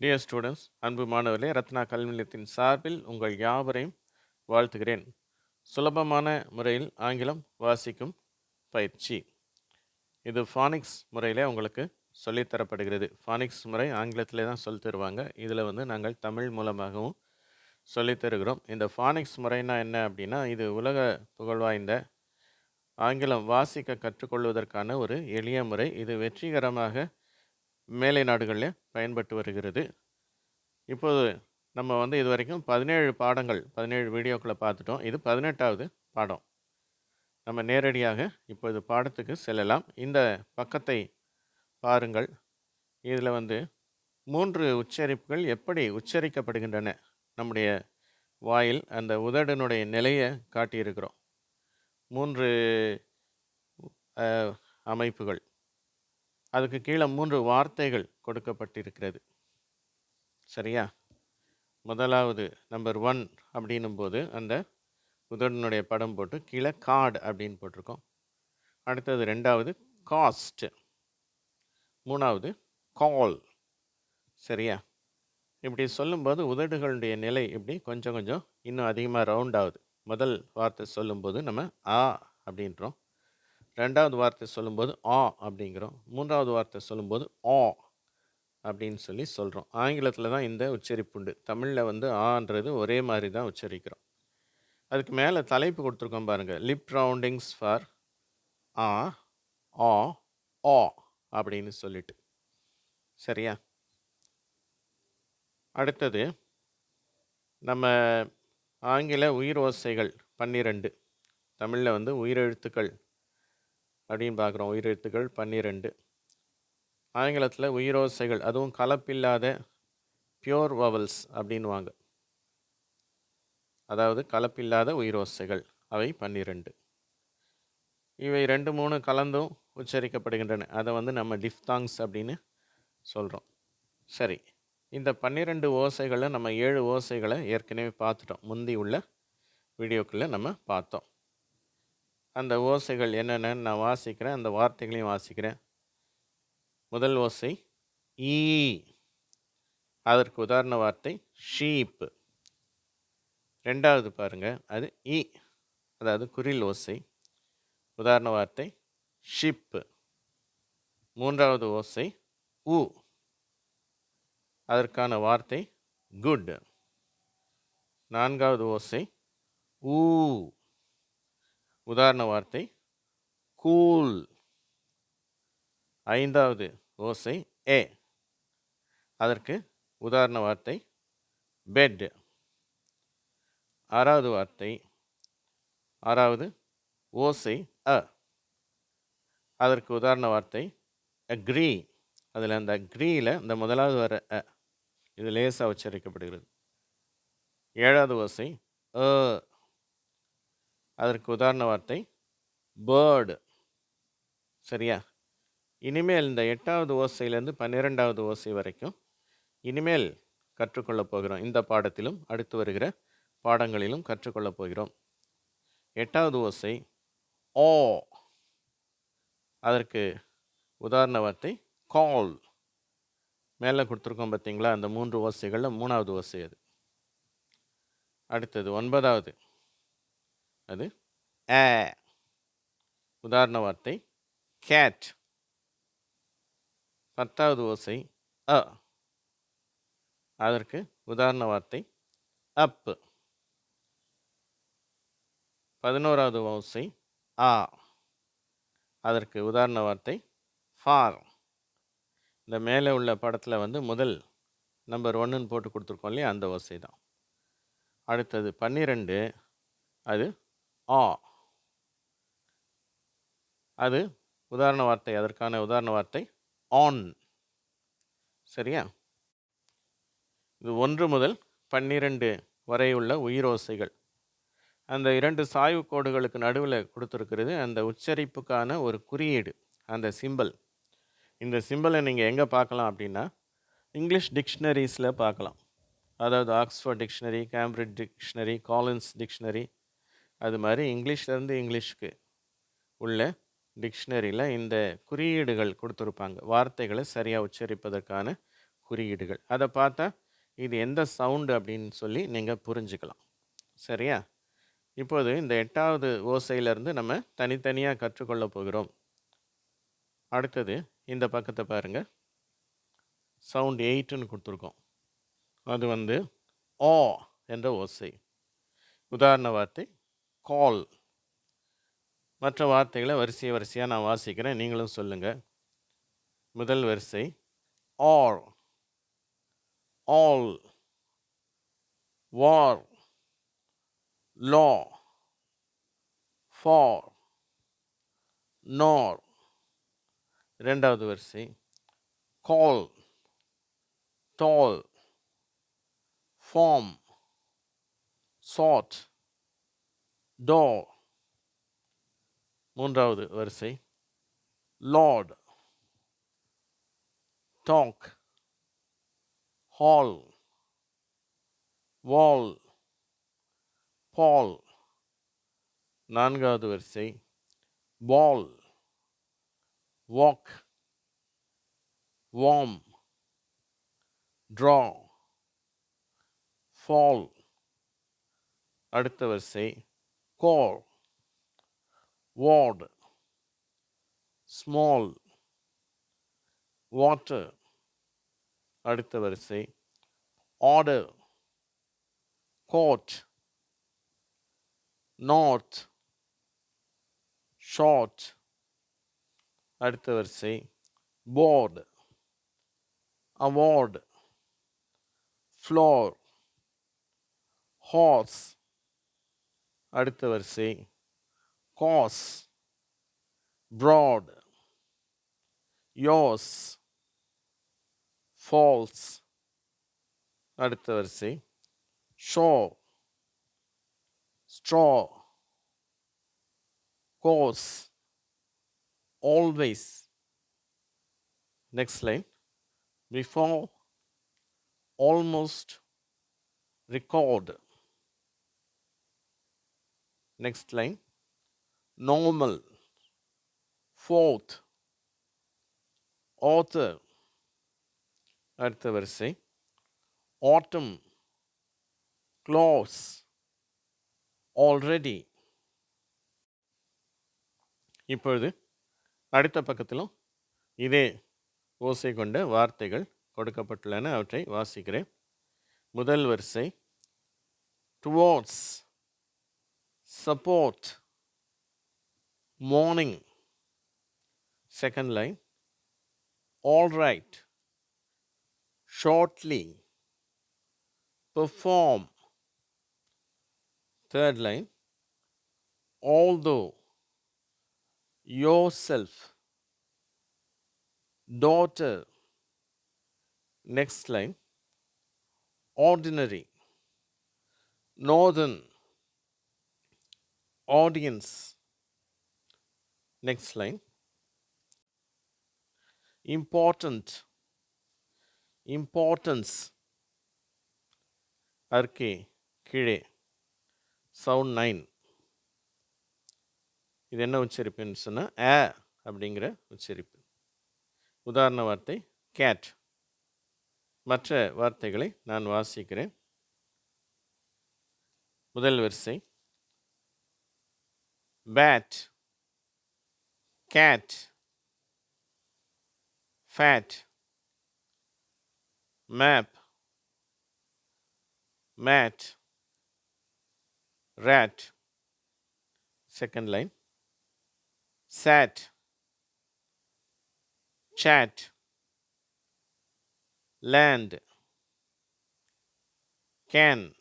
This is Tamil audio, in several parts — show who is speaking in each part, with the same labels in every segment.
Speaker 1: டியர் ஸ்டூடெண்ட்ஸ் அன்பு மாணவர்களே ரத்னா கல்வி நிலையத்தின் சார்பில் உங்கள் யாவரையும் வாழ்த்துகிறேன். சுலபமான முறையில் ஆங்கிலம் வாசிக்கும் பயிற்சி. இது ஃபானிக்ஸ் முறையில் உங்களுக்கு சொல்லித் தரப்படுகிறது. ஃபானிக்ஸ் முறை ஆங்கிலத்திலே தான் சொல்லித் தருவாங்க. இதில் வந்து நாங்கள் தமிழ் மூலமாகவும் சொல்லித் தருகிறோம். இந்த ஃபானிக்ஸ் முறைனா என்ன அப்படின்னா இது உலக புகழ்வாய்ந்த ஆங்கிலம் வாசிக்க கற்றுக்கொள்வதற்கான ஒரு எளிய முறை. இது வெற்றிகரமாக மேலை நாடுகளில் பயன்பட்டு வருகிறது. இப்போது நம்ம வந்து இது வரைக்கும் பதினேழு பாடங்கள் பதினேழு வீடியோக்களை பார்த்துட்டோம். இது பதினெட்டாவது பாடம். நம்ம நேரடியாக இப்போது பாடத்துக்கு செல்லலாம். இந்த பக்கத்தை பாருங்கள். இதில் வந்து மூன்று உச்சரிப்புகள் எப்படி உச்சரிக்கப்படுகின்றன நம்முடைய வாயில் அந்த உதடனுடைய நிலையை காட்டியிருக்கிறோம். மூன்று அமைப்புகள். அதுக்கு கீழே மூன்று வார்த்தைகள் கொடுக்கப்பட்டிருக்கிறது. சரியா? முதலாவது நம்பர் ஒன் அப்படின்னும் போது அந்த உதடனுடைய படம் போட்டு கீழே கார்டு அப்படின்னு போட்டிருக்கோம். அடுத்தது ரெண்டாவது காஸ்ட் மூணாவது கால் சரியா? இப்படி சொல்லும்போது உதடுகளுடைய நிலை இப்படி கொஞ்சம் கொஞ்சம் இன்னும் அதிகமாக ரவுண்ட் ஆகுது. முதல் வார்த்தை சொல்லும்போது நம்ம ஆ அப்படின்றோம். ரெண்டாவது வார்த்தை சொல்லும்போது ஆ அப்படிங்கிறோம். மூன்றாவது வார்த்தை சொல்லும்போது ஆ அப்படின்னு சொல்லி சொல்கிறோம் ஆங்கிலத்தில் தான் இந்த உச்சரிப்பு உண்டு. தமிழில் வந்து ஆன்றது ஒரே மாதிரி தான் உச்சரிக்கிறோம். அதுக்கு மேலே தலைப்பு கொடுத்துருக்கோம் பாருங்கள் லிப் ரவுண்டிங்ஸ் ஃபார் ஆ ஆ ஆ அப்படின்னு சொல்லிட்டு. சரியா? அடுத்தது நம்ம ஆங்கில உயிர் ஓசைகள் பன்னிரெண்டு. தமிழில் வந்து உயிரெழுத்துக்கள் அப்படின்னு பார்க்குறோம். உயிரெழுத்துக்கள் பன்னிரெண்டு. ஆங்கிலத்தில் உயிரோசைகள் அதுவும் கலப்பில்லாத பியோர் வவல்ஸ் அப்படின்வாங்க அதாவது கலப்பில்லாத உயிரோசைகள் அவை பன்னிரெண்டு. இவை ரெண்டு மூணு கலந்தும் உச்சரிக்கப்படுகின்றன. அதை வந்து நம்ம டிஃப்தாங்ஸ் அப்படின்னு சொல்கிறோம் சரி இந்த பன்னிரெண்டு ஓசைகளை நம்ம ஏழு ஓசைகளை ஏற்கனவே பார்த்துட்டோம். முந்தி உள்ள வீடியோக்குள்ளே நம்ம பார்த்தோம். அந்த ஓசைகள் என்னென்னு நான் வாசிக்கிறேன் அந்த வார்த்தைகளையும் வாசிக்கிறேன். முதல் ஓசை ஈ. அதற்கு உதாரண வார்த்தை ஷீப். ரெண்டாவது பாருங்கள் அது இ அதாவது குரில் ஓசை. உதாரண வார்த்தை ஷிப்பு. மூன்றாவது ஓசை உ அதற்கான வார்த்தை குட். நான்காவது ஓசை ஊ. உதாரண வார்த்தை கூல். ஐந்தாவது ஓசை ஏ. அதற்கு உதாரண வார்த்தை பெட் ஆறாவது வார்த்தை ஆறாவது ஓசை அ. அதற்கு உதாரண வார்த்தை அக்ரி. அதில் அந்த அக்ரியில் இந்த முதலாவது வர அ இது லேசாக உச்சரிக்கப்படுகிறது. ஏழாவது ஓசை அ. அதற்கு உதாரண வார்த்தை பேர்டு சரியா? இனிமேல் இந்த எட்டாவது ஓசையிலேருந்து பன்னிரெண்டாவது ஓசை வரைக்கும் இனிமேல் கற்றுக்கொள்ளப் போகிறோம். இந்த பாடத்திலும் அடுத்து வருகிற பாடங்களிலும் கற்றுக்கொள்ளப் போகிறோம். எட்டாவது ஓசை ஓ அதற்கு உதாரண வார்த்தை கால் மேலே கொடுத்துருக்கோம் பார்த்தீங்களா? அந்த மூன்று ஓசைகளில் மூணாவது ஓசை அது. அடுத்தது ஒன்பதாவது. அது? ஏ உதாரண வார்த்தை. கேட் பத்தாவது ஓசை அ. அதற்கு உதாரண வார்த்தை அப். பதினோராவது ஓசை ஆ. அதற்கு உதாரண வார்த்தை ஃபார். இந்த மேலே உள்ள படத்தில் வந்து முதல் நம்பர் ஒன்றுன்னு போட்டு கொடுத்துருக்கோம் இல்லையா? அந்த ஓசை தான். அடுத்தது பன்னிரெண்டு அது ஆ. அது உதாரண வார்த்தை. அதற்கான உதாரண வார்த்தை ஆன் சரியா? இது ஒன்று முதல் பன்னிரண்டு வரையுள்ள உயிரோசைகள். அந்த இரண்டு சாய்வு கோடுகளுக்கு நடுவில் கொடுத்துருக்கிறது அந்த உச்சரிப்புக்கான ஒரு குறியீடு அந்த சிம்பல் இந்த சிம்பலை நீங்கள் எங்கே பார்க்கலாம் அப்படின்னா இங்கிலீஷ் டிக்ஷனரிஸில் பார்க்கலாம். அதாவது Oxford dictionary Cambridge dictionary Collins dictionary அது மாதிரி இங்கிலீஷ்லேருந்து இங்கிலீஷ்க்கு உள்ள டிக்ஷனரியில் இந்த குறியீடுகள் கொடுத்துருப்பாங்க. வார்த்தைகளை சரியாக உச்சரிப்பதற்கான குறியீடுகள். அதை பார்த்தா இது எந்த சவுண்டு அப்படின்னு சொல்லி நீங்கள் புரிஞ்சுக்கலாம். சரியா? இப்போது இந்த எட்டாவது ஓசையிலேருந்து நம்ம தனித்தனியாக கற்றுக்கொள்ள போகிறோம். அடுத்தது இந்த பக்கத்தை பாருங்கள் சவுண்ட் எயிட்டுன்னு கொடுத்துருக்கோம். அது வந்து ஆ என்ற ஓசை. உதாரண வார்த்தை கால் மற்ற வார்த்தைகளை வரிசை வரிசையாக நான் வாசிக்கிறேன். நீங்களும் சொல்லுங்கள் முதல் வரிசை or all war law for nor இரண்டாவது வரிசை call tall form sought door மூன்றாவது வரிசை. Lord talk hall wall ball நான்காவது வரிசை. Ball walk warm draw fall அடுத்த வரிசை. கோர் வார்டு ஸ்மால் வாட்டர் அடுத்த வரிசை ஆர்டர் கோட் நார்த் ஷார்ட் அடுத்த வரிசை போர்டு அவார்டு ஃப்ளோர் ஹார்ஸ் அடுத்த வரிசை. காஸ் ப்ராட் யோஸ் ஃபால்ஸ் அடுத்த வரிசை. Shore straw course always. Next line. Before. Almost. Record. Next line normal fourth author அடுத்த வரிசை. ஆட்டம் க்ளோஸ் ஆல்ரெடி இப்பொழுது அடுத்த பக்கத்திலும் இதே ஓசை கொண்ட வார்த்தைகள் கொடுக்கப்பட்டுள்ளன. அவற்றை வாசிக்கிறேன். முதல் வரிசை. Towards support, morning, second line, all right, shortly, perform, third line, although, yourself, daughter, next line, ordinary, northern, audience. Next line. Important. Importance. அர்க்கே கீழே. சவுண்ட் நைன் இது என்ன உச்சரிப்புன்னு சொன்னால் ஏ அப்படிங்கிற உச்சரிப்பு. உதாரண வார்த்தை கேட் மற்ற வார்த்தைகளை நான் வாசிக்கிறேன். முதல் வரிசை. bat, cat, fat, map, mat, rat, second line, sat, chat, land, can,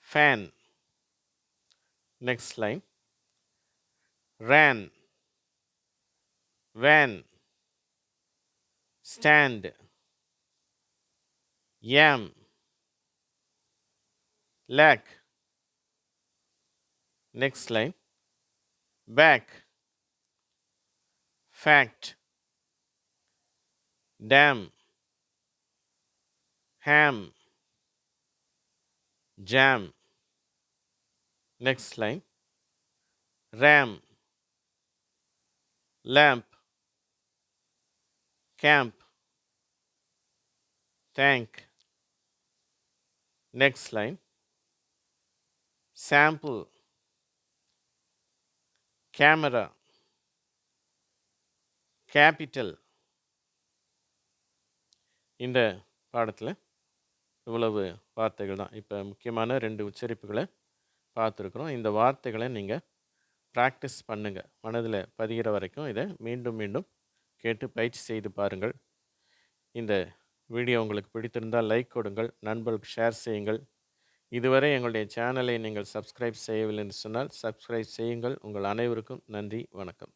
Speaker 1: fan next line. Ran. Van. Stand. Yam. Lack next line. Back. Fact. Dam. Ham. Jam next line. Ram. Lamp. Camp. Thank next line shampoo camera capital இந்த பாடத்தில் இவ்வளவு வார்த்தைகள் தான். இப்போ முக்கியமான ரெண்டு உச்சரிப்புகளை பார்த்துருக்குறோம். இந்த வார்த்தைகளை நீங்கள் ப்ராக்டிஸ் பண்ணுங்கள் மனதில் பதிகிற வரைக்கும் இதை மீண்டும் மீண்டும் கேட்டு பயிற்சி செய்து பாருங்கள். இந்த வீடியோ உங்களுக்கு பிடித்திருந்தால் லைக் கொடுங்கள். நண்பர்களுக்கு ஷேர் செய்யுங்கள். இதுவரை எங்களுடைய சேனலை நீங்கள் சப்ஸ்கிரைப் செய்யவில்லை என்று சொன்னால் சப்ஸ்கிரைப் செய்யுங்கள். உங்கள் அனைவருக்கும் நன்றி. வணக்கம்.